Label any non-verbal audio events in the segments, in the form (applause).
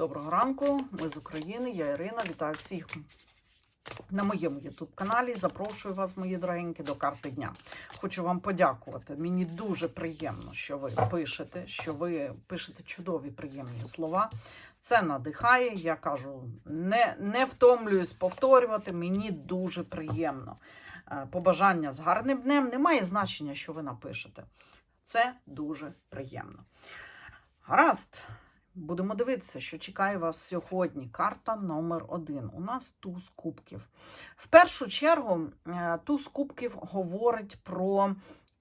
Доброго ранку, ми з України, я Ірина. Вітаю всіх на моєму ютуб-каналі. Запрошую вас, мої дорогенькі, до карти дня. Хочу вам подякувати. Мені дуже приємно, що ви пишете, що ви пишете чудові приємні слова. Це надихає. Я кажу, не, не втомлююсь повторювати. Мені дуже приємно. Е, Побажання з гарним днем немає значення, що ви напишете. Це дуже приємно. Гаразд. Будемо дивитися, що чекає вас сьогодні. Карта номер один. У нас туз кубків. В першу чергу, е, туз кубків говорить про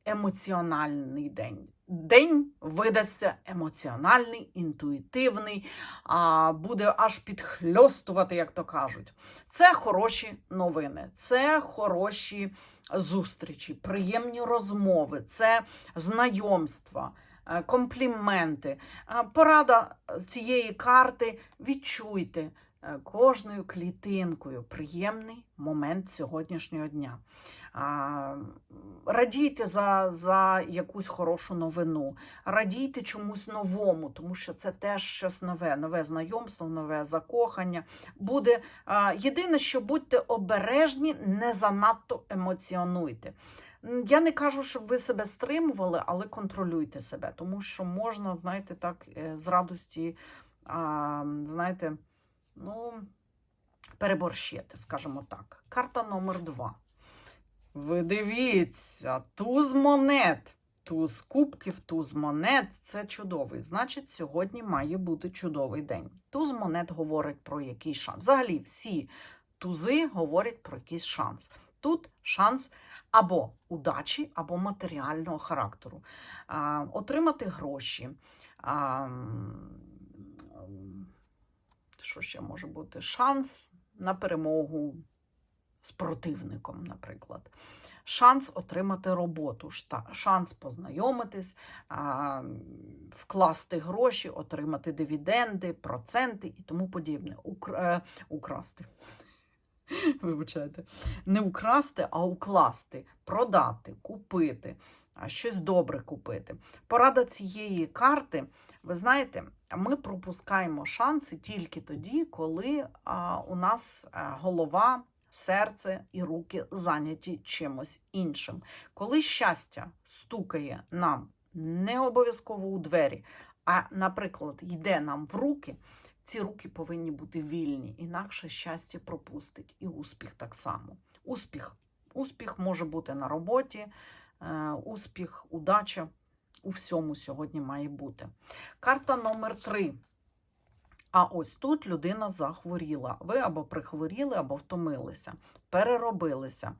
емоціональний день. День видасться емоціональний, інтуїтивний, буде аж підхльостувати, як то кажуть. Це хороші новини, це хороші зустрічі, приємні розмови, це знайомства компліменти. Е, Порада цієї карти відчуйте е, кожною клітинкою приємний момент сьогоднішнього дня. Радійте за, за якусь хорошу новину, радійте чомусь новому, тому що це теж щось нове, нове знайомство, нове закохання. Буде єдине, що будьте обережні, не занадто емоціонуйте. Я не кажу, щоб ви себе стримували, але контролюйте себе, тому що можна, знаєте, так е, з радості, а, знаєте, ну, переборщити, скажімо так. Карта номер два. Ви дивіться, туз монет. Туз кубків, туз монет це чудовий. Значить, сьогодні має бути чудовий день. Туз монет говорить про якийсь шанс. Взагалі, всі тузи говорять про якийсь шанс. Тут шанс або удачі, або матеріального характеру. А, отримати гроші. А, що ще може бути? Шанс на перемогу з противником, наприклад. Шанс отримати роботу, шанс познайомитись, вкласти гроші, отримати дивіденди, проценти і тому подібне. Е, Украсти. (laughs) Вибачайте, не украсти, а укласти, продати, купити, щось добре купити. Порада цієї карти, ви знаєте, ми пропускаємо шанси тільки тоді, коли у нас а, голова, серце і руки зайняті чимось іншим. Коли щастя стукає нам не обов'язково у двері, а, наприклад, йде нам в руки. Ці руки повинні бути вільні, інакше щастя пропустить і успіх так само. Успіх. Успіх може бути на роботі, е, успіх, удача у всьому сьогодні має бути. Карта номер три. А ось тут людина захворіла. Ви або прихворіли, або втомилися, переробилися,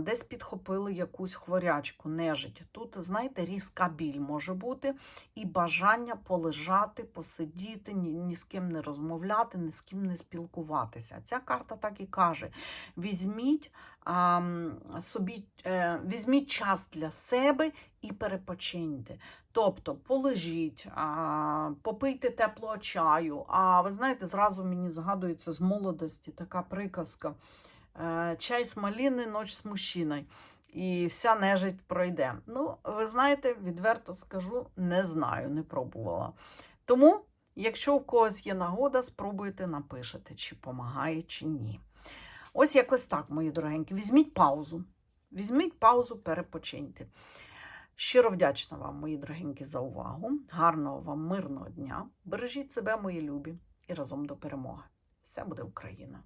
десь підхопили якусь хворячку, нежить. Тут, знаєте, різка біль може бути і бажання полежати, посидіти, ні, ні з ким не розмовляти, ні з ким не спілкуватися. Ця карта так і каже: візьміть а, собі, е, візьміть час для себе і перепочиньте. Тобто полежіть, а, попийте теплого чаю. А ви знаєте, зразу мені згадується з молодості така приказка: чай з маліни, ноч з мужчиною. І вся нежить пройде. Ну, ви знаєте, відверто скажу, не знаю, не пробувала. Тому, якщо в когось є нагода, спробуйте напишете, чи помагає, чи ні. Ось якось так, мої дорогенькі. Візьміть паузу. Візьміть паузу, перепочиньте. Щиро вдячна вам, мої дорогенькі, за увагу. Гарного вам мирного дня. Бережіть себе, мої любі, і разом до перемоги. Все буде Україна!